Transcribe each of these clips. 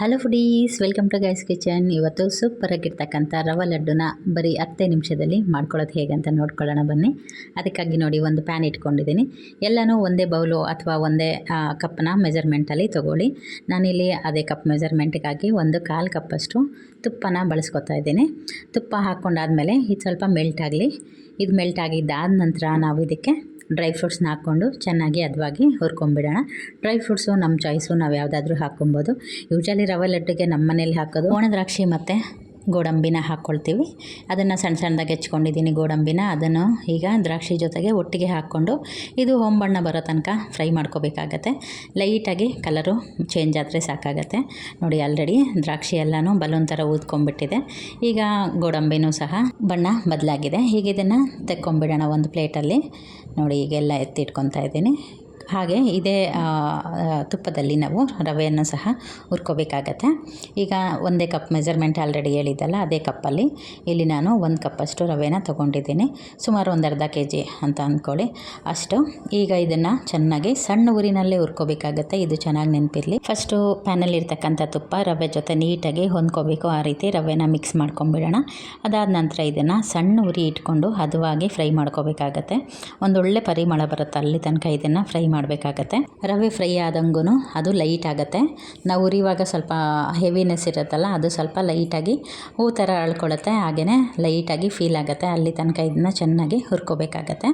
Hello foodies welcome to guys kitchen ಇವತ್ತು ಸೂಪರಾಗಿರ್ತಕ್ಕಂಥ ರವೆ ಲಡ್ಡುನ ಬರೀ ಹತ್ತೇ ನಿಮಿಷದಲ್ಲಿ ಮಾಡ್ಕೊಳ್ಳೋದು ಹೇಗೆ ಅಂತ ನೋಡ್ಕೊಳ್ಳೋಣ ಬನ್ನಿ. ಅದಕ್ಕಾಗಿ ನೋಡಿ ಒಂದು ಪ್ಯಾನ್ ಇಟ್ಕೊಂಡಿದ್ದೀನಿ. ಎಲ್ಲನೂ ಒಂದೇ ಬೌಲು ಅಥವಾ ಒಂದೇ ಕಪ್ಪನ್ನ ಮೆಜರ್ಮೆಂಟಲ್ಲಿ ತೊಗೊಳ್ಳಿ. ನಾನಿಲ್ಲಿ ಅದೇ ಕಪ್ ಮೆಜರ್ಮೆಂಟ್ಗಾಗಿ ಒಂದು ಕಾಲು ಕಪ್ಪಷ್ಟು ತುಪ್ಪನ ಬಳಸ್ಕೊತಾ ಇದ್ದೀನಿ. ತುಪ್ಪ ಹಾಕ್ಕೊಂಡಾದ್ಮೇಲೆ ಇದು ಸ್ವಲ್ಪ ಮೆಲ್ಟ್ ಆಗಲಿ. ಇದು ಮೆಲ್ಟ್ ಆಗಿದ್ದಾದ ನಂತರ ನಾವು ಇದಕ್ಕೆ ಡ್ರೈ ಫ್ರೂಟ್ಸ್ನ ಹಾಕ್ಕೊಂಡು ಚೆನ್ನಾಗಿ ಅದವಾಗಿ ಹುರ್ಕೊಂಬಿಡೋಣ. ಡ್ರೈ ಫ್ರೂಟ್ಸು ನಮ್ಮ ಚಾಯ್ಸು ನಾವು ಯಾವುದಾದ್ರೂ ಹಾಕ್ಕೊಬೋದು. ಯೂಶಲಿ ರವೆ ಲಡ್ಡುಗೆ ನಮ್ಮ ಮನೇಲಿ ಹಾಕೋದು. ಒಣ ದ್ರಾಕ್ಷಿ ಮತ್ತು ಗೋಡಂಬಿನ ಹಾಕ್ಕೊಳ್ತೀವಿ. ಅದನ್ನು ಸಣ್ಣ ಸಣ್ಣದಾಗಿ ಹೆಚ್ಕೊಂಡಿದ್ದೀನಿ ಗೋಡಂಬಿನ. ಅದನ್ನು ಈಗ ದ್ರಾಕ್ಷಿ ಜೊತೆಗೆ ಒಟ್ಟಿಗೆ ಹಾಕ್ಕೊಂಡು ಇದು ಹೋಂಬಣ್ಣ ಬರೋ ತನಕ ಫ್ರೈ ಮಾಡ್ಕೋಬೇಕಾಗತ್ತೆ. ಲೈಟಾಗಿ ಕಲರು ಚೇಂಜ್ ಆದರೆ ಸಾಕಾಗತ್ತೆ. ನೋಡಿ, ಆಲ್ರೆಡಿ ದ್ರಾಕ್ಷಿ ಎಲ್ಲನೂ ಬಲೂನ್ ಥರ ಊದ್ಕೊಂಡ್ಬಿಟ್ಟಿದೆ. ಈಗ ಗೋಡಂಬಿನೂ ಸಹ ಬಣ್ಣ ಬದಲಾಗಿದೆ. ಹೀಗೆ ಇದನ್ನು ತೆಕ್ಕೊಂಬಿಡೋಣ ಒಂದು ಪ್ಲೇಟಲ್ಲಿ. ನೋಡಿ ಈಗೆಲ್ಲ ಎತ್ತಿಟ್ಕೊತಾ ಇದ್ದೀನಿ. ಹಾಗೆ ಇದೇ ತುಪ್ಪದಲ್ಲಿ ನಾವು ರವೆಯನ್ನು ಸಹ ಹುರ್ಕೋಬೇಕಾಗತ್ತೆ. ಈಗ ಒಂದೇ ಕಪ್ ಮೆಜರ್ಮೆಂಟ್ ಆಲ್ರೆಡಿ ಹೇಳಿದ್ದಲ್ಲ, ಅದೇ ಕಪ್ಪಲ್ಲಿ. ಇಲ್ಲಿ ನಾನು ಒಂದು ಕಪ್ಪಷ್ಟು ರವೆನ ತೊಗೊಂಡಿದ್ದೀನಿ. ಸುಮಾರು ಒಂದು ಅರ್ಧ ಕೆ ಜಿ ಅಂತ ಅಂದ್ಕೊಳ್ಳಿ ಅಷ್ಟು. ಈಗ ಇದನ್ನು ಚೆನ್ನಾಗಿ ಸಣ್ಣ ಊರಿನಲ್ಲೇ ಹುರ್ಕೋಬೇಕಾಗತ್ತೆ. ಇದು ಚೆನ್ನಾಗಿ ನೆನಪಿರಲಿ. ಫಸ್ಟು ಪ್ಯಾನಲ್ಲಿರ್ತಕ್ಕಂಥ ತುಪ್ಪ ರವೆ ಜೊತೆ ನೀಟಾಗಿ ಹೊಂದ್ಕೋಬೇಕು. ಆ ರೀತಿ ರವೆನ ಮಿಕ್ಸ್ ಮಾಡ್ಕೊಂಬಿಡೋಣ ಅದಾದ ನಂತರ ಇದನ್ನು ಸಣ್ಣ ಉರಿ ಇಟ್ಕೊಂಡು ಹದವಾಗಿ ಫ್ರೈ ಮಾಡ್ಕೋಬೇಕಾಗತ್ತೆ. ಒಂದೊಳ್ಳೆ ಪರಿಮಳ ಬರುತ್ತೆ. ಅಲ್ಲಿ ತನಕ ಇದನ್ನು ಫ್ರೈ ಮಾಡಬೇಕಾಗತ್ತೆ. ರವೆ ಫ್ರೈ ಆದಂಗೂ ಅದು ಲೈಟ್ ಆಗುತ್ತೆ. ನಾವು ಉರಿವಾಗ ಸ್ವಲ್ಪ ಹೆವಿನೆಸ್ ಇರುತ್ತಲ್ಲ, ಅದು ಸ್ವಲ್ಪ ಲೈಟಾಗಿ ಹೂ ಥರ ಅಳ್ಕೊಳತ್ತೆ. ಹಾಗೆಯೇ ಲೈಟಾಗಿ ಫೀಲ್ ಆಗುತ್ತೆ. ಅಲ್ಲಿ ತನಕ ಇದನ್ನು ಚೆನ್ನಾಗಿ ಹುರ್ಕೋಬೇಕಾಗತ್ತೆ.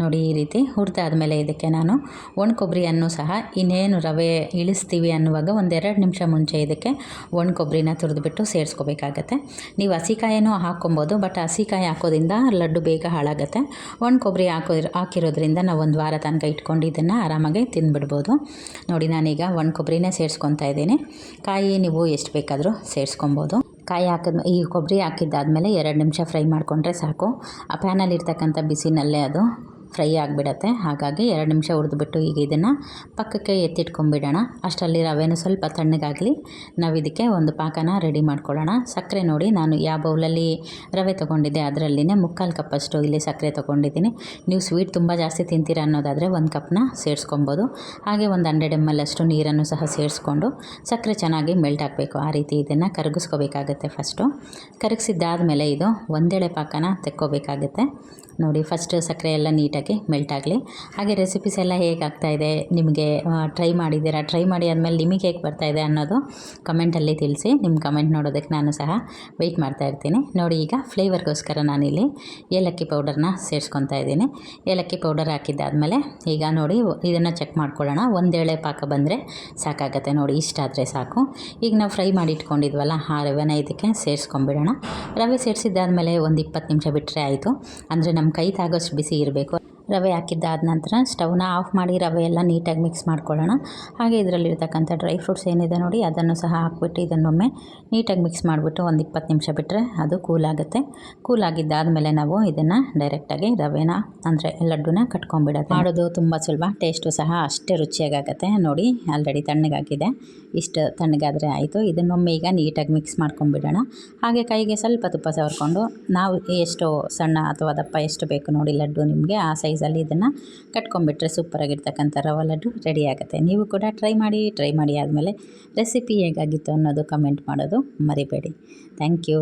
ನೋಡಿ ಈ ರೀತಿ ಹುರಿದಾದ್ಮೇಲೆ ಇದಕ್ಕೆ ನಾನು ಒಣ ಕೊಬ್ಬರಿಯನ್ನು ಸಹ ಇನ್ನೇನು ರವೆ ಇಳಿಸ್ತೀವಿ ಅನ್ನುವಾಗ ಒಂದೆರಡು ನಿಮಿಷ ಮುಂಚೆ ಇದಕ್ಕೆ ಒಣ ಕೊಬ್ಬರಿನ ತುರಿದ್ಬಿಟ್ಟು ಸೇರಿಸ್ಕೋಬೇಕಾಗತ್ತೆ. ನೀವು ಹಸಿಕಾಯನ್ನು ಹಾಕ್ಕೊಬೋದು ಬಟ್ ಹಸಿಕಾಯಿ ಹಾಕೋದ್ರಿಂದ ಲಡ್ಡು ಬೇಗ ಹಾಳಾಗುತ್ತೆ. ಒಣ ಕೊಬ್ಬರಿ ಹಾಕೋ ಹಾಕಿರೋದ್ರಿಂದ ನಾವು ಒಂದು ವಾರ ತನಕ ಇಟ್ಕೊಂಡು ಇದನ್ನು ಆರಾಮಾಗಿ ತಿಂದ್ಬಿಡ್ಬೋದು. ನೋಡಿ, ನಾನೀಗ ಒಣ ಕೊಬ್ಬರಿನೇ ಸೇರಿಸ್ಕೊತಾ ಇದ್ದೀನಿ. ಕಾಯಿ ನೀವು ಎಷ್ಟು ಬೇಕಾದರೂ ಸೇರಿಸ್ಕೊಬೋದು. ಕಾಯಿ ಹಾಕಿದ ಈ ಕೊಬ್ಬರಿ ಹಾಕಿದ್ದಾದಮೇಲೆ ಎರಡು ನಿಮಿಷ ಫ್ರೈ ಮಾಡಿಕೊಂಡ್ರೆ ಸಾಕು. ಆ ಪ್ಯಾನಲ್ಲಿ ಇರ್ತಕ್ಕಂಥ ಬಿಸಿನಲ್ಲೇ ಅದು. ಫ್ರೈ ಆಗಿಬಿಡತ್ತೆ. ಹಾಗಾಗಿ ಎರಡು ನಿಮಿಷ ಹುರಿದ್ಬಿಟ್ಟು ಈಗ ಇದನ್ನು ಪಕ್ಕಕ್ಕೆ ಎತ್ತಿಟ್ಕೊಂಬಿಡೋಣ ಅಷ್ಟರಲ್ಲಿ ರವೆನೂ ಸ್ವಲ್ಪ ತಣ್ಣಗಾಗಲಿ. ನಾವು ಇದಕ್ಕೆ ಒಂದು ಪಾಕನ ರೆಡಿ ಮಾಡ್ಕೊಳ್ಳೋಣ. ಸಕ್ಕರೆ ನೋಡಿ ನಾನು ಯಾವ ಬೌಲಲ್ಲಿ ರವೆ ತೊಗೊಂಡಿದ್ದೆ ಅದರಲ್ಲಿನೇ ಮುಕ್ಕಾಲು ಕಪ್ಪಷ್ಟು ಇಲ್ಲಿ ಸಕ್ಕರೆ ತೊಗೊಂಡಿದ್ದೀನಿ. ನೀವು ಸ್ವೀಟ್ ತುಂಬ ಜಾಸ್ತಿ ತಿಂತೀರ ಅನ್ನೋದಾದರೆ ಒಂದು ಕಪ್ನ ಸೇರಿಸ್ಕೊಬೋದು. ಹಾಗೆ ಒಂದು ಹಂಡ್ರೆಡ್ ಎಂ ಎಲ್ ಅಷ್ಟು ನೀರನ್ನು ಸಹ ಸೇರಿಸ್ಕೊಂಡು ಸಕ್ಕರೆ ಚೆನ್ನಾಗಿ ಮೆಲ್ಟ್ ಆಗಬೇಕು. ಆ ರೀತಿ ಇದನ್ನು ಕರಗಿಸ್ಕೋಬೇಕಾಗತ್ತೆ ಫಸ್ಟು ಕರಗಿಸಿದ್ದಾದಮೇಲೆ ಇದು ಒಂದೇಳೆ ಪಾಕನ ತೆಕ್ಕೋಬೇಕಾಗತ್ತೆ. ನೋಡಿ ಫಸ್ಟ್ ಸಕ್ಕರೆ ಎಲ್ಲ ನೀಟಾಗಿ ಮೆಲ್ಟ್ ಆಗಲಿ. ಹಾಗೆ ರೆಸಿಪೀಸ್ ಎಲ್ಲ ಹೇಗೆ ಆಗ್ತಾಯಿದೆ ನಿಮಗೆ ಟ್ರೈ ಮಾಡಿದ್ದೀರಾ? ಟ್ರೈ ಮಾಡಿ ಆದಮೇಲೆ ನಿಮಗೆ ಹೇಗೆ ಬರ್ತಾಯಿದೆ ಅನ್ನೋದು ಕಮೆಂಟಲ್ಲಿ ತಿಳಿಸಿ. ನಿಮ್ಮ ಕಮೆಂಟ್ ನೋಡೋದಕ್ಕೆ ನಾನು ಸಹ ವೆಯ್ಟ್ ಮಾಡ್ತಾ ಇರ್ತೀನಿ. ನೋಡಿ ಈಗ ಫ್ಲೇವರ್ಗೋಸ್ಕರ ನಾನಿಲ್ಲಿ ಏಲಕ್ಕಿ ಪೌಡರ್ನ ಸೇರಿಸ್ಕೊತಾ ಇದ್ದೀನಿ. ಏಲಕ್ಕಿ ಪೌಡರ್ ಹಾಕಿದ್ದಾದಮೇಲೆ ಈಗ ನೋಡಿ ಇದನ್ನು ಚೆಕ್ ಮಾಡ್ಕೊಳ್ಳೋಣ. ಒಂದೇಳೆ ಪಾಕ ಬಂದರೆ ಸಾಕಾಗತ್ತೆ ನೋಡಿ, ಇಷ್ಟ ಆದರೆ ಸಾಕು. ಈಗ ನಾವು ಫ್ರೈ ಮಾಡಿ ಇಟ್ಕೊಂಡಿದ್ವಲ್ಲ, ಆ ರವೆನ ಇದಕ್ಕೆ ಸೇರಿಸ್ಕೊಂಬಿಡೋಣ. ರವೆ ಸೇರಿಸಿದ್ದಾದಮೇಲೆ ಒಂದು ಇಪ್ಪತ್ತು ನಿಮಿಷ ಬಿಟ್ಟರೆ ಆಯಿತು. ಅಂದರೆ ನಮ್ಮ ಕೈ ತಾಗೋಷ್ಟು ಬಿಸಿ ಇರಬೇಕು. ರವೆ ಹಾಕಿದ್ದಾದ ನಂತರ ಸ್ಟವ್ನ ಆಫ್ ಮಾಡಿ ರವೆ ಎಲ್ಲ ನೀಟಾಗಿ ಮಿಕ್ಸ್ ಮಾಡ್ಕೊಳ್ಳೋಣ. ಹಾಗೆ ಇದರಲ್ಲಿರ್ತಕ್ಕಂಥ ಡ್ರೈ ಫ್ರೂಟ್ಸ್ ಏನಿದೆ ನೋಡಿ, ಅದನ್ನು ಸಹ ಹಾಕ್ಬಿಟ್ಟು ಇದನ್ನೊಮ್ಮೆ ನೀಟಾಗಿ ಮಿಕ್ಸ್ ಮಾಡಿಬಿಟ್ಟು ಒಂದು ಇಪ್ಪತ್ತು ನಿಮಿಷ ಬಿಟ್ಟರೆ ಅದು ಕೂಲ್ ಆಗುತ್ತೆ. ಕೂಲ್ ಆಗಿದ್ದಾದಮೇಲೆ ನಾವು ಇದನ್ನು ಡೈರೆಕ್ಟಾಗಿ ರವೆನ, ಅಂದರೆ ಲಡ್ಡುನ ಕಟ್ಕೊಂಡ್ಬಿಡೋದು. ಮಾಡೋದು ತುಂಬ ಸುಲಭ. ಟೇಸ್ಟು ಸಹ ಅಷ್ಟೇ ರುಚಿಯಾಗತ್ತೆ ನೋಡಿ ಆಲ್ರೆಡಿ ತಣ್ಣಗಾಗಿದೆ ಇಷ್ಟು ತಣ್ಣಗಾದರೆ ಆಯಿತು. ಇದನ್ನೊಮ್ಮೆ ಈಗ ನೀಟಾಗಿ ಮಿಕ್ಸ್ ಮಾಡ್ಕೊಂಡ್ಬಿಡೋಣ. ಹಾಗೆ ಕೈಗೆ ಸ್ವಲ್ಪ ತುಪ್ಪ ಸವರ್ಕೊಂಡು, ನಾವು ಎಷ್ಟು ಸಣ್ಣ ಅಥವಾ ದಪ್ಪ ಎಷ್ಟು ಬೇಕು ನೋಡಿ ಲಡ್ಡು ನಿಮಗೆ, ಆ ಸೈಜಲ್ಲಿ ಇದನ್ನು ಕಟ್ಕೊಂಡ್ಬಿಟ್ರೆ ಸೂಪರಾಗಿರ್ತಕ್ಕಂಥ ರವೆ ಲಡ್ಡು ರೆಡಿ ಆಗುತ್ತೆ. ನೀವು ಕೂಡ ಟ್ರೈ ಮಾಡಿ ಟ್ರೈ ಮಾಡಿ ಆದಮೇಲೆ ರೆಸಿಪಿ ಹೇಗಾಗಿತ್ತು ಅನ್ನೋದು ಕಮೆಂಟ್ ಮಾಡೋದು ಮರಿಬೇಡಿ. Thank you